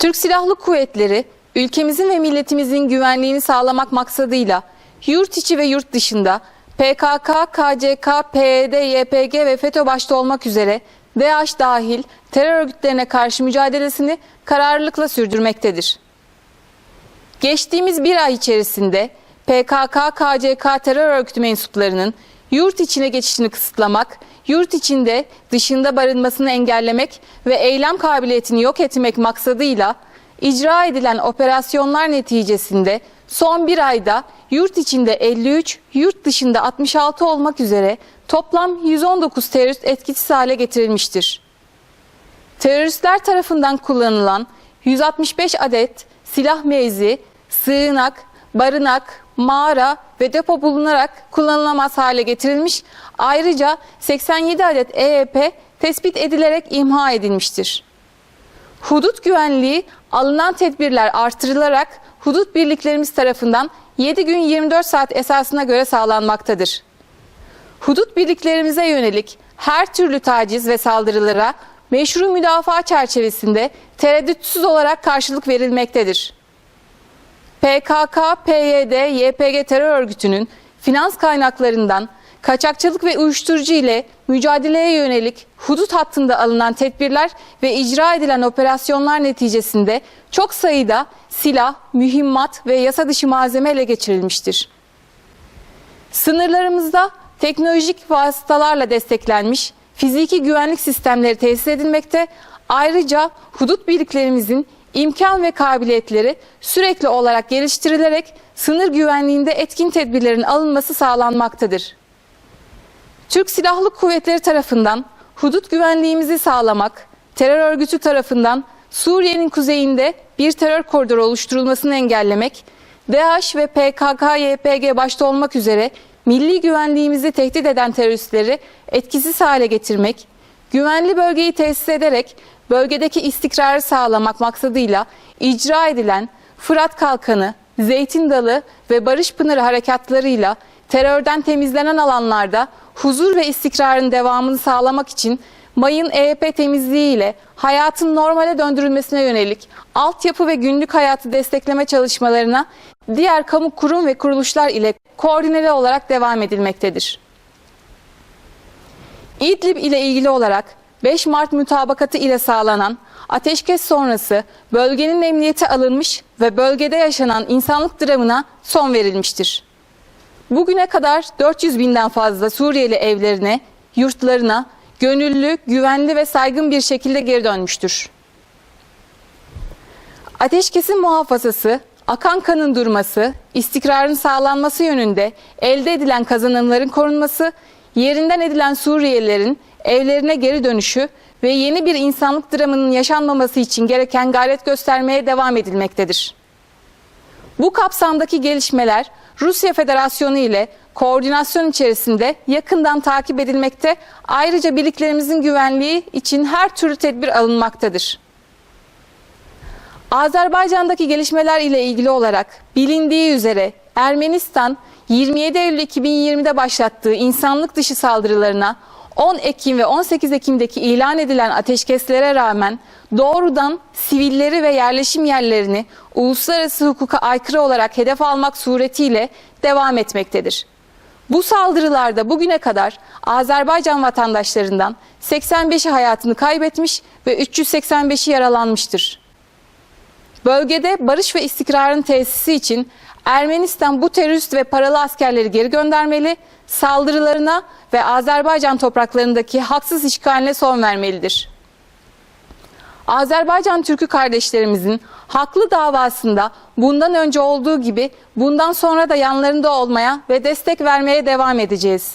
Türk Silahlı Kuvvetleri ülkemizin ve milletimizin güvenliğini sağlamak maksadıyla yurt içi ve yurt dışında PKK, KCK, PYD, YPG ve FETÖ başta olmak üzere DAEŞ dahil terör örgütlerine karşı mücadelesini kararlılıkla sürdürmektedir. Geçtiğimiz bir ay içerisinde PKK, KCK terör örgütü mensuplarının yurt içine geçişini kısıtlamak, yurt içinde dışında barınmasını engellemek ve eylem kabiliyetini yok etmek maksadıyla icra edilen operasyonlar neticesinde son bir ayda yurt içinde 53, yurt dışında 66 olmak üzere toplam 119 terörist etkisiz hale getirilmiştir. Teröristler tarafından kullanılan 165 adet silah mevzi, sığınak, barınak, mağara ve depo bulunarak kullanılamaz hale getirilmiş. Ayrıca 87 adet EYP tespit edilerek imha edilmiştir. Hudut güvenliği alınan tedbirler artırılarak hudut birliklerimiz tarafından 7 gün 24 saat esasına göre sağlanmaktadır. Hudut birliklerimize yönelik her türlü taciz ve saldırılara meşru müdafaa çerçevesinde tereddütsüz olarak karşılık verilmektedir. PKK, PYD, YPG terör örgütünün finans kaynaklarından kaçakçılık ve uyuşturucu ile mücadeleye yönelik hudut hattında alınan tedbirler ve icra edilen operasyonlar neticesinde çok sayıda silah, mühimmat ve yasa dışı malzeme ele geçirilmiştir. Sınırlarımızda teknolojik vasıtalarla desteklenmiş fiziki güvenlik sistemleri tesis edilmekte. Ayrıca hudut birliklerimizin imkan ve kabiliyetleri sürekli olarak geliştirilerek sınır güvenliğinde etkin tedbirlerin alınması sağlanmaktadır. Türk Silahlı Kuvvetleri tarafından hudut güvenliğimizi sağlamak, terör örgütü tarafından Suriye'nin kuzeyinde bir terör koridoru oluşturulmasını engellemek, DAEŞ ve PKK, YPG başta olmak üzere milli güvenliğimizi tehdit eden teröristleri etkisiz hale getirmek, güvenli bölgeyi tesis ederek bölgedeki istikrarı sağlamak maksadıyla icra edilen Fırat Kalkanı, Zeytin Dalı ve Barış Pınarı harekatlarıyla terörden temizlenen alanlarda huzur ve istikrarın devamını sağlamak için mayın EYP temizliği ile hayatın normale döndürülmesine yönelik altyapı ve günlük hayatı destekleme çalışmalarına diğer kamu kurum ve kuruluşlar ile koordineli olarak devam edilmektedir. İdlib ile ilgili olarak 5 Mart mutabakatı ile sağlanan ateşkes sonrası bölgenin emniyeti alınmış ve bölgede yaşanan insanlık dramına son verilmiştir. Bugüne kadar 400 binden fazla Suriyeli evlerine, yurtlarına gönüllü, güvenli ve saygın bir şekilde geri dönmüştür. Ateşkesin muhafazası, akan kanın durması, istikrarın sağlanması yönünde elde edilen kazanımların korunması, yerinden edilen Suriyelilerin evlerine geri dönüşü ve yeni bir insanlık dramının yaşanmaması için gereken gayret göstermeye devam edilmektedir. Bu kapsamdaki gelişmeler Rusya Federasyonu ile koordinasyon içerisinde yakından takip edilmekte. Ayrıca birliklerimizin güvenliği için her türlü tedbir alınmaktadır. Azerbaycan'daki gelişmeler ile ilgili olarak bilindiği üzere Ermenistan 27 Eylül 2020'de başlattığı insanlık dışı saldırılarına 10 Ekim ve 18 Ekim'deki ilan edilen ateşkeslere rağmen doğrudan sivilleri ve yerleşim yerlerini uluslararası hukuka aykırı olarak hedef almak suretiyle devam etmektedir. Bu saldırılarda bugüne kadar Azerbaycan vatandaşlarından 85'i hayatını kaybetmiş ve 385'i yaralanmıştır. Bölgede barış ve istikrarın tesisi için Ermenistan bu terörist ve paralı askerleri geri göndermeli, saldırılarına ve Azerbaycan topraklarındaki haksız işgaline son vermelidir. Azerbaycan Türk'ü kardeşlerimizin haklı davasında bundan önce olduğu gibi bundan sonra da yanlarında olmaya ve destek vermeye devam edeceğiz.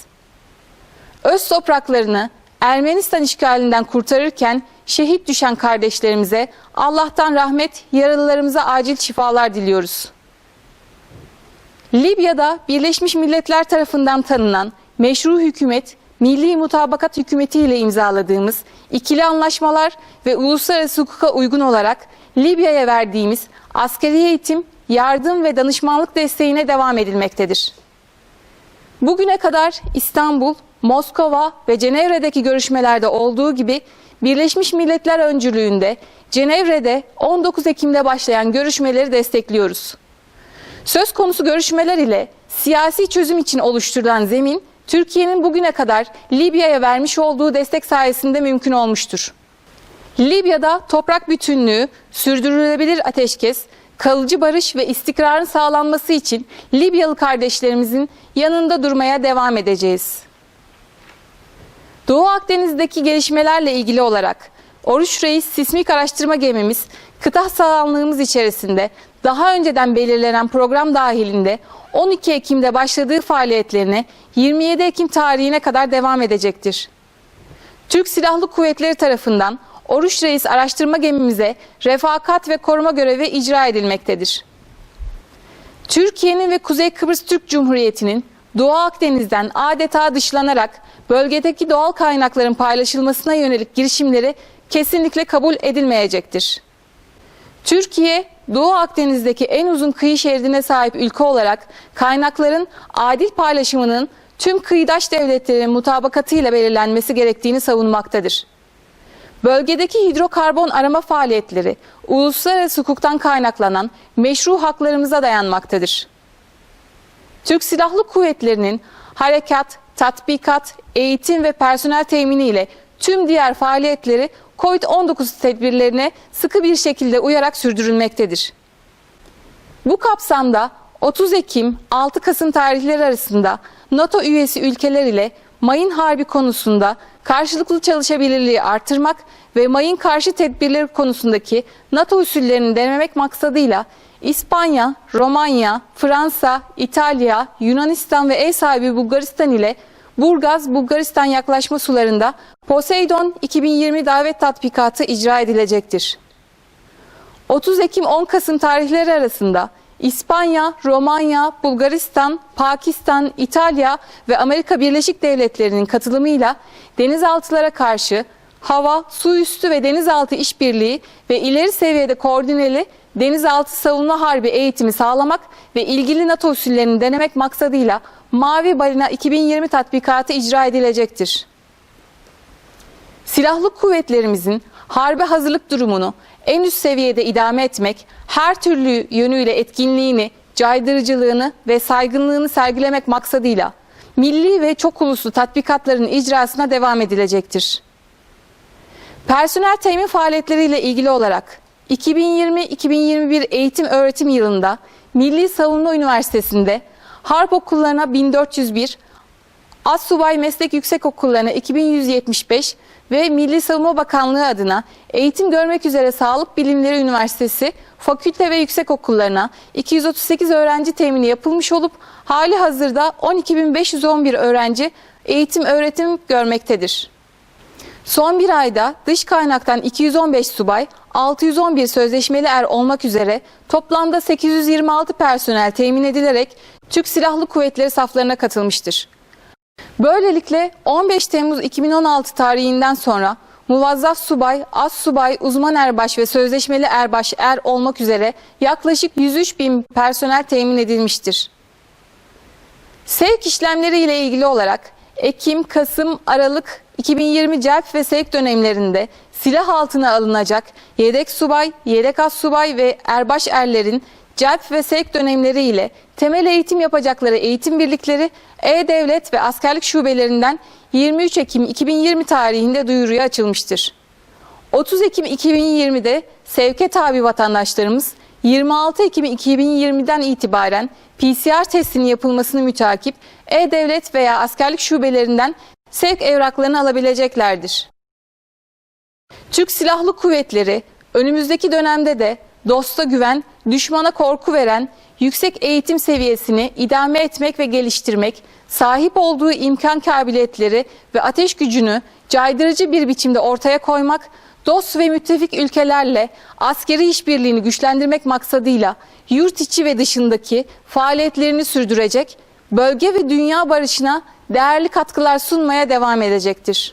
Öz topraklarını Ermenistan işgalinden kurtarırken şehit düşen kardeşlerimize Allah'tan rahmet, yaralılarımıza acil şifalar diliyoruz. Libya'da Birleşmiş Milletler tarafından tanınan meşru hükümet, milli mutabakat hükümeti ile imzaladığımız ikili anlaşmalar ve uluslararası hukuka uygun olarak Libya'ya verdiğimiz askeri eğitim, yardım ve danışmanlık desteğine devam edilmektedir. Bugüne kadar İstanbul, Moskova ve Cenevre'deki görüşmelerde olduğu gibi Birleşmiş Milletler öncülüğünde Cenevre'de 19 Ekim'de başlayan görüşmeleri destekliyoruz. Söz konusu görüşmeler ile siyasi çözüm için oluşturulan zemin, Türkiye'nin bugüne kadar Libya'ya vermiş olduğu destek sayesinde mümkün olmuştur. Libya'da toprak bütünlüğü, sürdürülebilir ateşkes, kalıcı barış ve istikrarın sağlanması için Libyalı kardeşlerimizin yanında durmaya devam edeceğiz. Doğu Akdeniz'deki gelişmelerle ilgili olarak Oruç Reis sismik araştırma gemimiz kıta sahanlığımız içerisinde daha önceden belirlenen program dahilinde 12 Ekim'de başladığı faaliyetlerine 27 Ekim tarihine kadar devam edecektir. Türk Silahlı Kuvvetleri tarafından Oruç Reis araştırma gemimize refakat ve koruma görevi icra edilmektedir. Türkiye'nin ve Kuzey Kıbrıs Türk Cumhuriyeti'nin Doğu Akdeniz'den adeta dışlanarak bölgedeki doğal kaynakların paylaşılmasına yönelik girişimleri kesinlikle kabul edilmeyecektir. Türkiye, Doğu Akdeniz'deki en uzun kıyı şeridine sahip ülke olarak kaynakların adil paylaşımının tüm kıyıdaş devletlerin mutabakatıyla belirlenmesi gerektiğini savunmaktadır. Bölgedeki hidrokarbon arama faaliyetleri uluslararası hukuktan kaynaklanan meşru haklarımıza dayanmaktadır. Türk Silahlı Kuvvetleri'nin harekat, tatbikat, eğitim ve personel temini ile tüm diğer faaliyetleri COVID-19 tedbirlerine sıkı bir şekilde uyarak sürdürülmektedir. Bu kapsamda 30 Ekim 6 Kasım tarihleri arasında NATO üyesi ülkeler ile mayın harbi konusunda karşılıklı çalışabilirliği artırmak ve mayın karşı tedbirleri konusundaki NATO usullerini denemek maksadıyla İspanya, Romanya, Fransa, İtalya, Yunanistan ve ev sahibi Bulgaristan ile Burgaz, Bulgaristan yaklaşma sularında Poseidon 2020 davet tatbikatı icra edilecektir. 30 Ekim 10 Kasım tarihleri arasında İspanya, Romanya, Bulgaristan, Pakistan, İtalya ve Amerika Birleşik Devletleri'nin katılımıyla denizaltılara karşı hava, su üstü ve denizaltı işbirliği ve ileri seviyede koordineli denizaltı savunma harbi eğitimi sağlamak ve ilgili NATO usullerini denemek maksadıyla Mavi Balina 2020 tatbikatı icra edilecektir. Silahlı kuvvetlerimizin harbe hazırlık durumunu en üst seviyede idame etmek, her türlü yönüyle etkinliğini, caydırıcılığını ve saygınlığını sergilemek maksadıyla milli ve çok uluslu tatbikatların icrasına devam edilecektir. Personel temin faaliyetleriyle ilgili olarak 2020-2021 eğitim öğretim yılında Milli Savunma Üniversitesi'nde Harp Okullarına 1401, Assubay Meslek Yüksek Okullarına 2175 ve Milli Savunma Bakanlığı adına eğitim görmek üzere Sağlık Bilimleri Üniversitesi fakülte ve yüksek okullarına 238 öğrenci temini yapılmış olup hali hazırda 12.511 öğrenci eğitim öğretim görmektedir. Son bir ayda dış kaynaktan 215 subay, 611 sözleşmeli er olmak üzere toplamda 826 personel temin edilerek Türk Silahlı Kuvvetleri saflarına katılmıştır. Böylelikle 15 Temmuz 2016 tarihinden sonra muvazzaf subay, az subay, uzman erbaş ve sözleşmeli erbaş er olmak üzere yaklaşık 103 bin personel temin edilmiştir. Sevk işlemleri ile ilgili olarak Ekim, Kasım, Aralık 2020 celp ve sevk dönemlerinde silah altına alınacak yedek subay, yedek az subay ve erbaş erlerin celp ve sevk dönemleri ile temel eğitim yapacakları eğitim birlikleri E-Devlet ve askerlik şubelerinden 23 Ekim 2020 tarihinde duyuruya açılmıştır. 30 Ekim 2020'de sevke tabi vatandaşlarımız 26 Ekim 2020'den itibaren PCR testinin yapılmasını mütakip E-Devlet veya askerlik şubelerinden sevk evraklarını alabileceklerdir. Türk Silahlı Kuvvetleri önümüzdeki dönemde de dosta güven, düşmana korku veren yüksek eğitim seviyesini idame etmek ve geliştirmek, sahip olduğu imkan kabiliyetleri ve ateş gücünü caydırıcı bir biçimde ortaya koymak, dost ve müttefik ülkelerle askeri işbirliğini güçlendirmek maksadıyla yurt içi ve dışındaki faaliyetlerini sürdürecek, bölge ve dünya barışına değerli katkılar sunmaya devam edecektir.